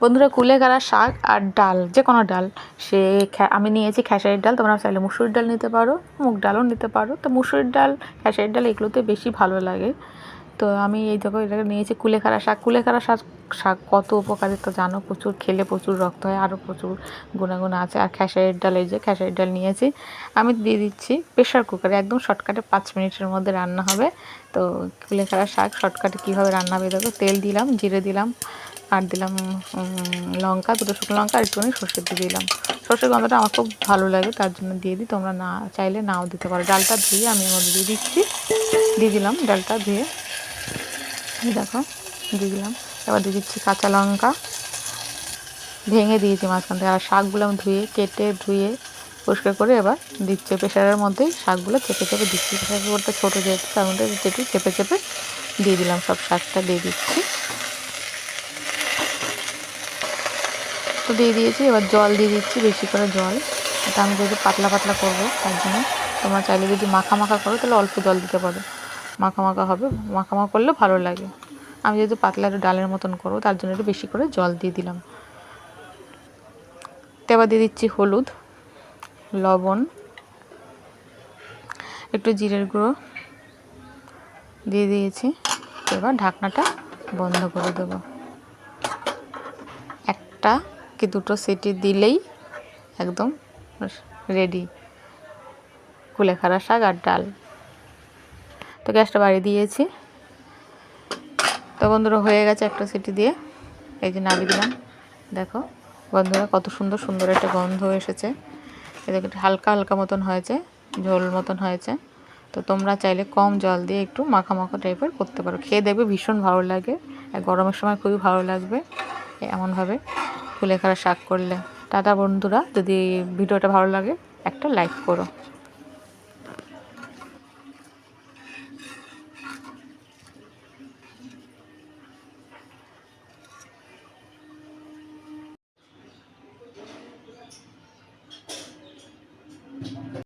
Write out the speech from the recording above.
বন্ধুরা কুলেখাড়া শাক আর ডাল, যে কোনো ডাল। সে আমি নিয়েছি খেসারির ডাল, তোমরা চাইলে মুসুরির ডাল নিতে পারো, মুগ ডালও নিতে পারো। তো মুসুরির ডাল, খেসারির ডাল এগুলোতে বেশি ভালো লাগে। তো আমি এই দেখো, এটাকে নিয়েছি কুলেখাড়া শাক। কুলেখাড়া শাক শাক কত উপকারিতা জানো, প্রচুর, খেলে প্রচুর রক্ত হয় আরও প্রচুর গুণাগুণ আছে। আর খেসারির ডাল, এই যে খেসারির ডাল নিয়েছি, আমি দিয়ে দিচ্ছি প্রেশার কুকারে, একদম শর্টকাটে পাঁচ মিনিটের মধ্যে রান্না হবে। তো কুলেখাড়া শাক, শর্টকাটে কীভাবে রান্না হবে দেখো, তেল দিলাম, জিরে দিলাম আর দিলাম লঙ্কা, দুটো শুকনো লঙ্কা আর একটুখানি সর্ষে দিয়ে দিলাম। সর্ষের গন্ধটা আমার খুব ভালো লাগে, তার জন্য দিয়ে দিই। তোমরা না চাইলে নাও দিতে পারো। ডালটা ধুয়ে আমি আমার দিয়ে দিচ্ছি। দিয়ে দিলাম ডালটা ধুয়ে। দেখো, দিয়ে দিলাম। এবার দিয়ে দিচ্ছি কাঁচা লঙ্কা। ভেঙে দিয়েছি মাঝখান থেকে। আর শাকগুলো আমি ধুয়ে, কেটে, ধুয়ে, পরিষ্কার করে এবার দিচ্ছে। প্রেশারের মধ্যেই শাকগুলো চেপে চেপে দিচ্ছি। প্রেশার কুকারটা ছোটো যেহেতু, তার মধ্যে চেপে চেপে দিয়ে দিলাম। সব শাকটা দিয়ে দিচ্ছি। তো দিয়ে দিয়েছি, এবার জল দিয়ে দিচ্ছি, বেশি করে জল। এটা আমি যেহেতু পাতলা পাতলা করব, তার জন্য তোমরা চাইলে যদি মাখা মাখা করো, তাহলে অল্প জল দিতে পারো। মাখা মাখা হবে, মাখা মাখা করলে ভালো লাগে। আমি যেহেতু পাতলা একটু ডালের মতন করব, তার জন্য একটু বেশি করে জল দিয়ে দিলাম। তো এবার দিয়ে দিচ্ছি হলুদ, লবণ, একটু জিরের গুঁড়ো দিয়ে দিয়েছি। এবার ঢাকনাটা বন্ধ করে দেবো। একটা কি দুটো সিটি দিলেই একদম রেডি কুলেখাড়া শাক আর ডাল। তো গ্যাসটা বাড়িয়ে দিয়েছি। তো বন্ধুরা হয়ে গেছে একটা সিটি দিয়ে। এই যে নামিয়ে দিলাম। দেখো, বন্ধুরা কত সুন্দর সুন্দর একটা গন্ধ এসেছে। এদিকে একটু হালকা হালকা মতন হয়েছে, ঝোল মতন হয়েছে। তো তোমরা চাইলে কম জল দিয়ে একটু মাখা মাখা টাইপের করতে পারো। খেয়ে দেখবে ভীষণ ভালো লাগে। আর গরমের সময় খুবই ভালো লাগবে। এমনভাবে। কুলেখাড়া শাক করলে। টাটা বন্ধুরা যদি ভিডিওটা ভালো লাগে একটা লাইক করো।